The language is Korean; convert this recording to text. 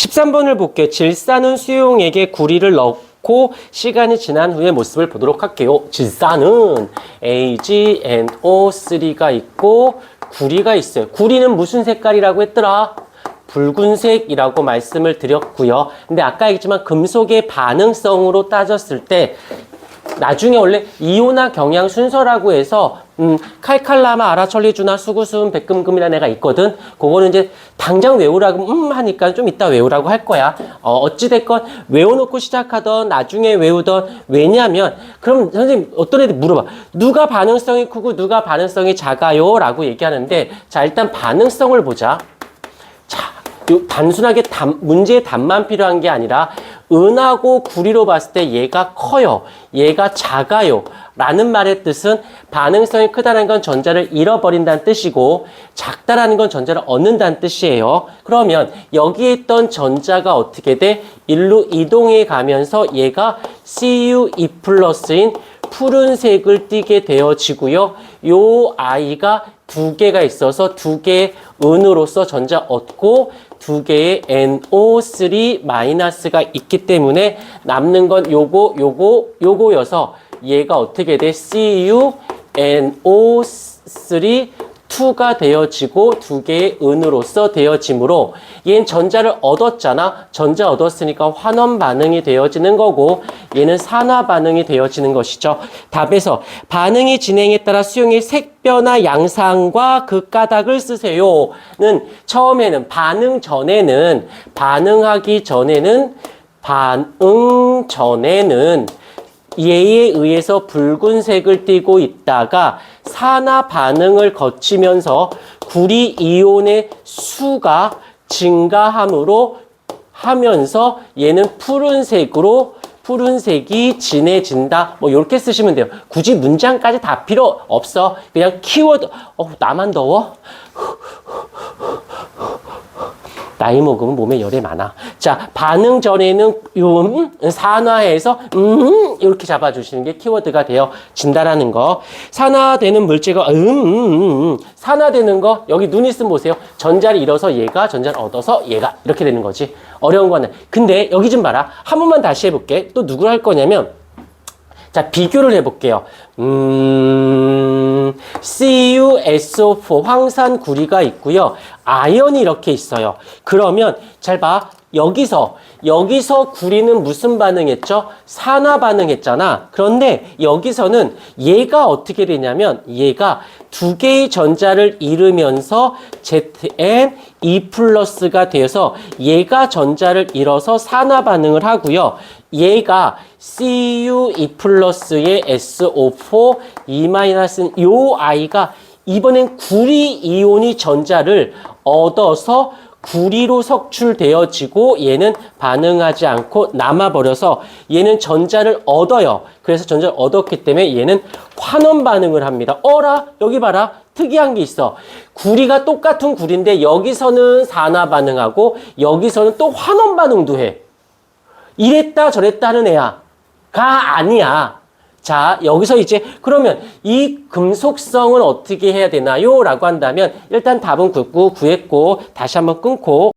13번을 볼게요. 질산은 수용액에 구리를 넣고 시간이 지난 후의 모습을 보도록 할게요. 질산은 AgNO3가 있고 구리가 있어요. 구리는 무슨 색깔이라고 했더라? 붉은색이라고 말씀을 드렸고요. 근데 아까 얘기했지만 금속의 반응성으로 따졌을 때 나중에 원래 이온화 경향 순서라고 해서 음, 칼칼라마, 아라철리주나 수구수음, 백금금이라는 애가 있거든. 그거는 이제 당장 외우라고 음 하니까 좀 이따 외우라고 할 거야. 어, 어찌됐건 외워놓고 시작하던 나중에 외우던 왜냐면 그럼 선생님 어떤 애들 물어봐. 누가 반응성이 크고 누가 반응성이 작아요? 라고 얘기하는데 자 일단 반응성을 보자. 자, 요 단순하게 답, 문제의 답만 필요한 게 아니라 은하고 구리로 봤을 때 얘가 커요. 얘가 작아요. 라는 말의 뜻은 반응성이 크다는 건 전자를 잃어버린다는 뜻이고 작다라는 건 전자를 얻는다는 뜻이에요. 그러면 여기에 있던 전자가 어떻게 돼? 일로 이동해 가면서 얘가 CU2 플러스인 푸른색을 띠게 되어지고요. 요 아이가 두 개가 있어서 두 개의 은으로서 전자 얻고 두 개의 NO3 마이너스가 있기 때문에 남는 건 요거 요거 요거여서 얘가 어떻게 돼? CU NO3 2가 되어지고 두 개의 은으로서 되어지므로 얘는 전자를 얻었잖아. 전자 얻었으니까 환원 반응이 되어지는 거고 얘는 산화 반응이 되어지는 것이죠. 답에서 반응이 진행에 따라 수용의 색 변화 양상과 그 까닭을 쓰세요는 처음에는 반응 전에는 반응하기 전에는 반응 전에는 얘에 의해서 붉은색을 띠고 있다가 산화 반응을 거치면서 구리 이온의 수가 증가함으로 하면서 얘는 푸른색으로 푸른색이 진해진다. 뭐 이렇게 쓰시면 돼요. 굳이 문장까지 다 필요 없어. 그냥 키워드. 어, 나만 더워? 나이 먹으면 몸에 열이 많아. 자, 반응 전에는 요, 음, 산화해서, 음, 이렇게 잡아주시는 게 키워드가 되어진다라는 거. 산화되는 물질과, 음, 음, 음, 음. 산화되는 거, 여기 눈 있으면 보세요. 전자를 잃어서 얘가, 전자를 얻어서 얘가, 이렇게 되는 거지. 어려운 거는. 근데 여기 좀 봐라. 한 번만 다시 해볼게. 또 누구를 할 거냐면, 자, 비교를 해볼게요. 음, CuSO4 황산 구리가 있고요. 아연이 이렇게 있어요. 그러면 잘 봐. 여기서 여기서 구리는 무슨 반응했죠? 산화 반응했잖아. 그런데 여기서는 얘가 어떻게 되냐면 얘가 두 개의 전자를 잃으면서 ZN E 플러스가 되어서 얘가 전자를 잃어서 산화 반응을 하고요. 얘가 CU2 플러스의 SO4 E 마이너스는 요 아이가 이번엔 구리 이온이 전자를 얻어서 구리로 석출되어지고 얘는 반응하지 않고 남아버려서 얘는 전자를 얻어요. 그래서 전자를 얻었기 때문에 얘는 환원 반응을 합니다. 어라 여기 봐라 특이한 게 있어. 구리가 똑같은 구리인데 여기서는 산화 반응하고 여기서는 또 환원 반응도 해. 이랬다 저랬다 하는 애야. 가 아니야. 자, 여기서 이제 그러면 이 금속성은 어떻게 해야 되나요? 라고 한다면 일단 답은 굵고 구했고 다시 한번 끊고